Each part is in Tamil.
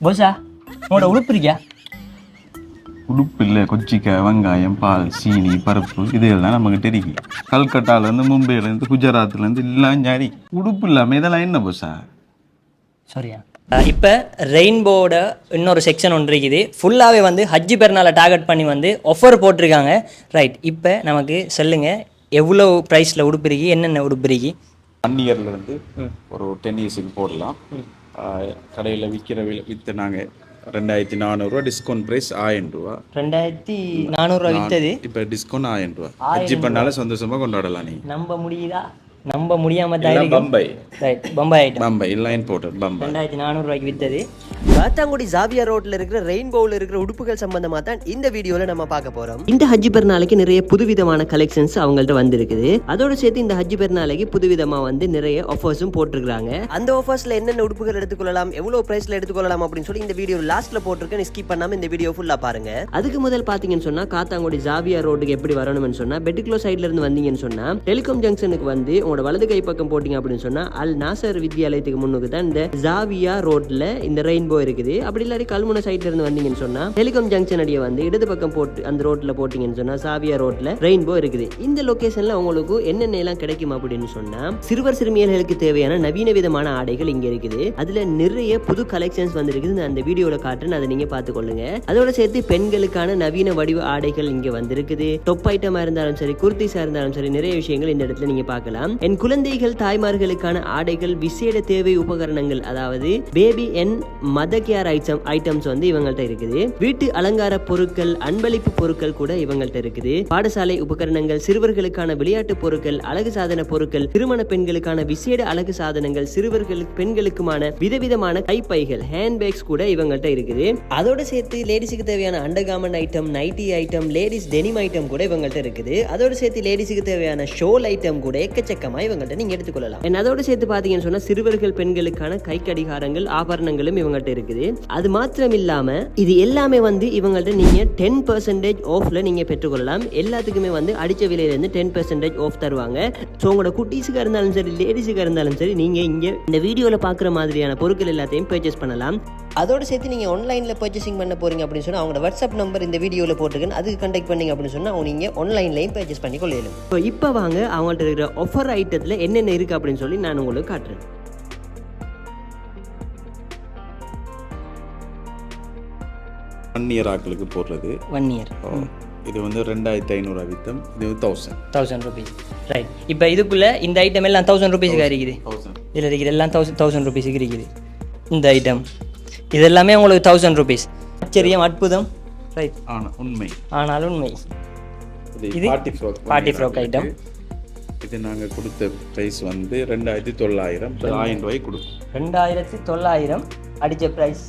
போஸா உங்களோட உடுப்பு இருக்கியா உடுப்பு இல்லை கொச்சிக்காய் வெங்காயம் பால் சீனி பருப்பு இதெல்லாம் நமக்கு தெரியும் கல்கட்டாலேருந்து மும்பையிலேருந்து குஜராத்லேருந்து எல்லாம் ஜாரி உடுப்பு இல்லாமல் இதெல்லாம் என்ன போசா சாரியா இப்போ ரெயின்போட இன்னொரு செக்ஷன் ஒன்று இருக்குது ஃபுல்லாகவே வந்து ஹஜ்ஜி பெருநாளை டார்கெட் பண்ணி வந்து ஆஃபர் போட்டிருக்காங்க ரைட் இப்போ நமக்கு சொல்லுங்கள் எவ்வளோ ப்ரைஸில் உடுப்பு இருக்கு என்னென்ன உடுப்பு இருக்கு ஒன் இயர்லேருந்து ஒரு டென் இயர்ஸுக்கு போடலாம். கடையில் விற்கிற விலை விற்று நாங்கள் ரெண்டாயிரத்தி நானூறுரூவா டிஸ்கவுண்ட் ப்ரைஸ் ஆயிரம் ரூபா. ரெண்டாயிரத்தி நானூறுரூவா விற்றது இப்போ டிஸ்கவுண்ட் ஆயிரம் ரூபா. அஜி பண்ணாலும் சந்தோஷமாக கொண்டாடலாம் நீ. நம்ப முடியுதா? நம்ப முடியாம தான் பம்பை. ரைட் பம்பாய் ஐட்டம் பம்பை இல்லை இம்போர்ட்டட் பம்பை. ரெண்டாயிரத்தி நானூறுரூவாய்க்கு விற்றது காத்தாங்குடி ஜாவியா ரோட்ல இருக்கிற ரெயின்போவில் இருக்கிற உடுப்புகள் சம்பந்தமா தான் இந்த வீடியோல நம்ம பார்க்க போறோம். இந்த ஹஜ்ஜி பெருநாளைக்கு நிறைய புதுவிதமான கலெக்ஷன்ஸ் அவங்கள்ட்ட வந்திருக்குது. அதோட சேர்த்து இந்த ஹஜ்ஜி பெருநாளைக்கு புதுவிதமா வந்து நிறைய ஆஃபர்ஸும் போட்டிருக்காங்க அந்த ஆஃபர்ஸ்ல என்னென்ன உடுப்புகள் எடுத்துக்கொள்ளலாம் எவ்வளவு பிரைஸ்ல எடுத்துக்கொள்ளலாம் அப்படின்னு சொல்லி இந்த வீடியோ லாஸ்ட்ல போட்டிருக்கேன். ஸ்கிப் பண்ணாம இந்த வீடியோ ஃபுல்லா பாருங்க. அதுக்கு முதல் பாத்தீங்கன்னு சொன்னா காத்தாங்குடி ஜாவியா ரோட்டுக்கு எப்படி வரணும்னு சொன்னா பெட்டிக்லோ சைட்ல இருந்து வந்தீங்கன்னு சொன்னா டெலிகாம் ஜங்ஷனுக்கு வந்து உங்களோட வலது கை பக்கம் போட்டீங்க அப்படின்னு சொன்னா அல் நாசர் வித்யாலயத்துக்கு முன்னுக்கு தான் இந்த ஜாவியா ரோட்ல இந்த ரெயின்போ இருக்குது. அப்படி இல்லாட்டி கல்முனை சைட்ல இருந்து வந்தீங்கன்னு சொன்னா டெலிகாம் ஜங்ஷன் அடியே வந்து இடது பக்கம் போட்டு அந்த ரோட்ல போட்டீங்கன்னு சொன்னா சாவியா ரோட்ல ரெயின்போ இருக்குது. இந்த லொகேஷன்ல உங்களுக்கு என்னென்ன எல்லாம் கிடைக்கும் அப்படின்னு சொன்னா சிறுவர் சிறுமியர்களுக்கு தேவையான நவீன விதமான ஆடைகள் இங்க இருக்குது. அதுல நிறைய புது கலெக்ஷன்ஸ் வந்திருக்குது. அந்த வீடியோல காட்டுறேன். அதை நீங்க பாத்துக்கொள்ளுங்க அதோட சேர்த்து பெண்களுக்கான நவீன வடிவ ஆடைகள் இங்க வந்திருக்குது. டொப் ஐட்டமா இருந்தாலும் சரி குர்த்திஸா இருந்தாலும் சரி நிறைய விஷயங்கள் இந்த இடத்துல நீங்க பார்க்கலாம். என் குழந்தைகள் தாய்மார்களுக்கான ஆடைகள் விசேட தேவை உபகரணங்கள் அதாவது பேபி என் மத கேர் ஐட்டம் ஐட்டம்ஸ் வந்து இவங்கள்ட்ட இருக்குது. வீட்டு அலங்கார பொருட்கள் அன்பளிப்பு பொருட்கள் கூட இவங்கள்ட்ட இருக்குது. பாடசாலை உபகரணங்கள் சிறுவர்களுக்கான விளையாட்டு பொருட்கள் அழகு சாதன பொருட்கள் திருமண பெண்களுக்கான விசேட அழகு சாதனங்கள் சிறுவர்களுக்கு பெண்களுக்குமான விதவிதமான கைப்பைகள் ஹேண்ட் பேக்ஸ் கூட இவங்கள்ட்ட இருக்குது. அதோட சேர்த்து லேடிஸுக்கு தேவையான undergarment item nighty item ladies denim item கூட இவங்கள்ட்ட இருக்குது. அதோட சேர்த்து லேடிஸுக்கு தேவையான ஷோல் ஐட்டம் கூட எக்கச்சக்கமா இவங்கள்ட்ட நீங்க எடுத்துக்கொள்ளலாம். அதோட சேர்த்து பாத்தீங்கன்னு சொன்னா சிறுவர்கள் பெண்களுக்கான கை கடிகாரங்கள் ஆபரணங்களும் இவங்கள்ட்ட இருக்குது அது மாத்திரம் இல்லாம இது எல்லாமே வந்து இவங்கள்ட்ட நீங்க டென் பர்சன்டேஜ் ஆஃப்ல நீங்க பெற்றுக்கொள்ளலாம். எல்லாத்துக்குமே வந்து அடிச்ச விலையில இருந்து டென் பர்சன்டேஜ் ஆஃப் தருவாங்க. ஸோ உங்களோட குட்டீஸுக்கு இருந்தாலும் சரி லேடிஸுக்கு இருந்தாலும் சரி நீங்க இங்க இந்த வீடியோல பாக்குற மாதிரியான பொருட்கள் எல்லாத்தையும் பர்ச்சேஸ் பண்ணலாம். அதோட சேர்த்து நீங்க ஆன்லைன்ல பர்ச்சேசிங் பண்ண போறீங்க அப்படின்னு சொன்னா அவங்களோட வாட்ஸ்அப் நம்பர் இந்த வீடியோல போட்டுருக்கேன் அதுக்கு கண்டெக்ட் பண்ணிங்க அப்படின்னு சொன்னா அவங்க நீங்க ஆன்லைன்லையும் பர்ச்சேஸ் பண்ணி கொள்ளலாம் இப்போ வாங்க அவங்கள்ட்ட இருக்கிற ஆஃபர் ஐட்டத்தில் என்னென்ன இருக்கு அப்படின்னு சொல்லி நான் உங்களுக்கு காட்டுறேன். ஒன் இயர் ஆக்களுக்கு போடுறது. ஒன் இயர் இது வந்து ரெண்டாயிரத்தி ஐநூறு வித்தம் இது தௌசண்ட் தௌசண்ட் ருபீஸ் ரைட் இப்போ இதுக்குள்ளே இந்த ஐட்டம் எல்லாம் தௌசண்ட் ருபீஸுக்கு இருக்குது இதில் இருக்குது எல்லாம் தௌசண்ட் தௌசண்ட் ருபீஸுக்கு இருக்குது. இந்த ஐட்டம் இது எல்லாமே உங்களுக்கு தௌசண்ட் ருபீஸ் ஆச்சரியம் அற்புதம். ரைட் ஆனால் உண்மை. ஆனாலும் உண்மை. இது பார்ட்டி ஃப்ராக் item. இது நாங்கள் கொடுத்த ப்ரைஸ் வந்து ரெண்டாயிரத்தி தொள்ளாயிரம். ஆயிரம் ரூபாய்க்கு கொடுக்கும் ரெண்டாயிரத்தி தொள்ளாயிரம் அடித்த ப்ரைஸ்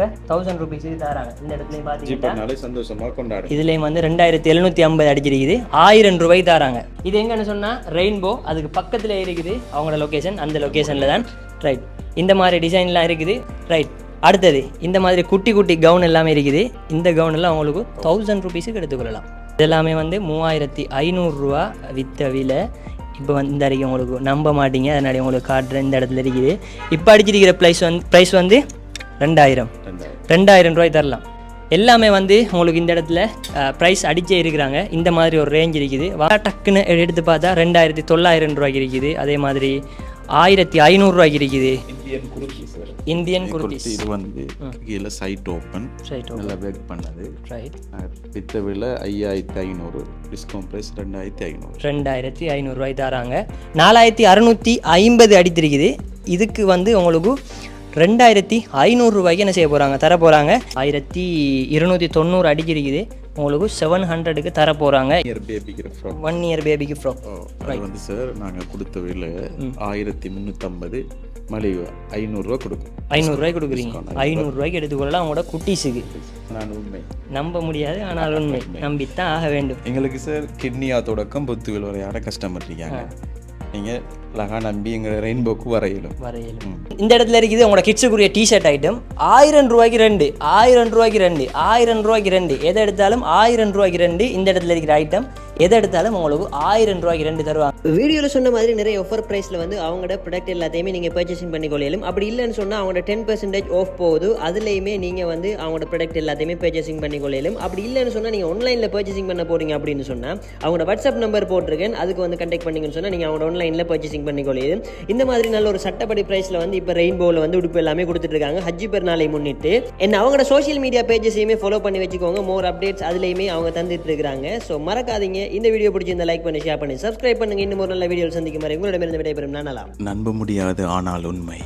இப்போ தௌசண்ட் ருபீஸுக்கு தராங்க. இந்த இடத்துலையும் பார்த்தீங்கன்னா சந்தோஷமாக கொண்டாடும் இதுலேயும் வந்து ரெண்டாயிரத்தி எழுநூற்றி ஐம்பது அடிச்சிருக்குது. ஆயிரம் ரூபாய் தராங்க. இது எங்கன்னு சொன்னால் ரெயின்போ அதுக்கு பக்கத்தில் இருக்குது. அவங்களோட லொக்கேஷன் அந்த லொக்கேஷனில் தான். ரைட் இந்த மாதிரி டிசைன்லாம் இருக்குது. ரைட் அடுத்தது இந்த மாதிரி குட்டி குட்டி கவுன் எல்லாமே இருக்குது. இந்த கவுன் எல்லாம் உங்களுக்கு தௌசண்ட் ருபீஸுக்கு எடுத்துக்கொள்ளலாம் இதெல்லாமே வந்து மூவாயிரத்தி ஐநூறுரூவா வித்த விலை. இப்போ வந்து இந்த வரைக்கும் உங்களுக்கு நம்ப மாட்டீங்க. அதனால உங்களுக்கு காட்டுறேன். இந்த இடத்துல இருக்குது. இப்போ அடிச்சிருக்கிற ப்ரைஸ் வந்து ப்ரைஸ் வந்து ரெண்டாயிரம். ரெண்டாயிரம். ரூபாய் தரலாம். எல்லாமே வந்து உங்களுக்கு இந்த இடத்துல ப்ரைஸ் அடிச்சே இருக்கிறாங்க. இந்த மாதிரி ஒரு ரேஞ்ச் இருக்குது. வா டக்குன்னு எடுத்து பார்த்தா ரெண்டாயிரத்தி தொள்ளாயிரம் ரூபாய்க்கு இருக்குது. அதே மாதிரி ஆயிரத்தி ஐநூறுரூவாய்க்கு இருக்குது. இந்தியன் குர்த்திஸ் இது வந்து கீழே சைட் ஓப்பன் ரைட் நல்லா பேக் பண்ணது. ரைட் வித்த விலை ஐயாயிரத்தி ஐநூறு. டிஸ்கவுண்ட் ப்ரைஸ் ரெண்டாயிரத்தி ஐநூறு. ரெண்டாயிரத்தி ஐநூறுரூவாய் தராங்க. நாலாயிரத்தி அறநூற்றி ஐம்பது அடித்திருக்குது. இதுக்கு வந்து உங்களுக்கு ரெண்டாயிரத்தி ஐநூறுரூவாய்க்கு என்ன செய்ய போகிறாங்க தர போகிறாங்க ஆயிரத்தி இருநூற்றி தொண்ணூறு அடிக்கிருக்குது. உங்களுக்கு செவன் ஹண்ட்ரடுக்கு தர போகிறாங்க ஒன் இயர் பேபிக்கு ஃப்ராக் அது வந்து சார் நாங்கள் கொடுத்த விலை ஆயிரத்தி முந்நூற்றம்பது மலிவு ஐநூறுரூவா கொடுக்கும். ஐநூறுரூவாய்க்கு கொடுக்குறீங்க. ஐநூறுரூவாய்க்கு எடுத்துக்கொள்ளலாம். அவங்களோட குட்டீஸுக்கு. நான் உண்மை. நம்ப முடியாது ஆனால் உண்மை. நம்பித்தான் ஆக வேண்டும். எங்களுக்கு சார் கிட்னியா தொடக்கம் புத்துவில் வரையான கஸ்டமர் இருக்காங்க. நீங்கள் அழகாக நம்பி எங்கள் ரெயின்போக்கு வரையிலும். வரையிலும். இந்த இடத்துல இருக்குது உங்களோட கிட்ஸுக்குரிய டிஷர்ட் ஐட்டம் ஆயிரம் ரூபாய்க்கு ரெண்டு ஆயிரம் ரூபாய்க்கு ரெண்டு ஆயிரம் ரூபாய்க்கு ரெண்டு. எதை எடுத்தாலும் ஆயிரம் ரூபாய்க்கு ரெண்டு இந்த இடத்துல இருக்கிற ஐட்டம் எதை எடுத்தாலும் உங்களுக்கு ஆயிரம் ரூபாய்க்கு ரெண்டு தருவாங்க. வீடியோவில் சொன்ன மாதிரி நிறைய ஆஃபர் ப்ரைஸில் வந்து அவங்களோட ப்ராடக்ட் எல்லாத்தையுமே நீங்கள் பர்ச்சேசிங் பண்ணிக்கொள்ளையிலும் அப்படி இல்லைன்னு சொன்னால் அவங்களோட டென் பர்சன்டேஜ் ஆஃப் போகுது. அதுலேயுமே நீங்கள் வந்து அவங்களோட ப்ராடக்ட் எல்லாத்தையுமே பர்ச்சேசிங் பண்ணிக்கொள்ளையிலும் அப்படி இல்லைன்னு சொன்னால் நீங்கள் ஆன்லைனில் பர்ச்சேசிங் பண்ண போறீங்க அப்படின்னு சொன்னால் அவங்களோட வாட்ஸ்அப் நம்பர் போட்டிருக்கேன். அதுக்கு வந்து கண்டெக்ட் பண்ணிங்கன்னு சொன்னால் நீங்கள் அவங்களோட ஆன்லைனில் பர்ச்சேசிங் பண்ணிக்கொள்ளையும் இந்த மாதிரி நல்ல ஒரு சட்டப்படி ப்ரைஸில் வந்து இப்போ ரெயின்போவில் வந்து உடுப்பு எல்லாமே கொடுத்துட்ருக்காங்க. ஹஜ்ஜி பெருநாளை முன்னிட்டு. என்ன அவங்களோட சோஷியல் மீடியா பேஜஸையுமே ஃபாலோ பண்ணி வச்சுக்கோங்க. மோர் அப்டேட்ஸ் அதுலேயுமே அவங்க தந்துட்டு இருக்காங்க ஸோ மறக்காதீங்க. இந்த வீடியோ பிடிச்சிருந்தா லைக் பண்ணி ஷேர் பண்ணி சப்ஸ்கிரைப் பண்ணுங்க. இன்னும் ஒரு நல்ல வீடியோ சந்திக்கும் வரை உங்களிடமிருந்து விடைபெறும். நானலாம் நம்ப முடியாது ஆனால் உண்மை.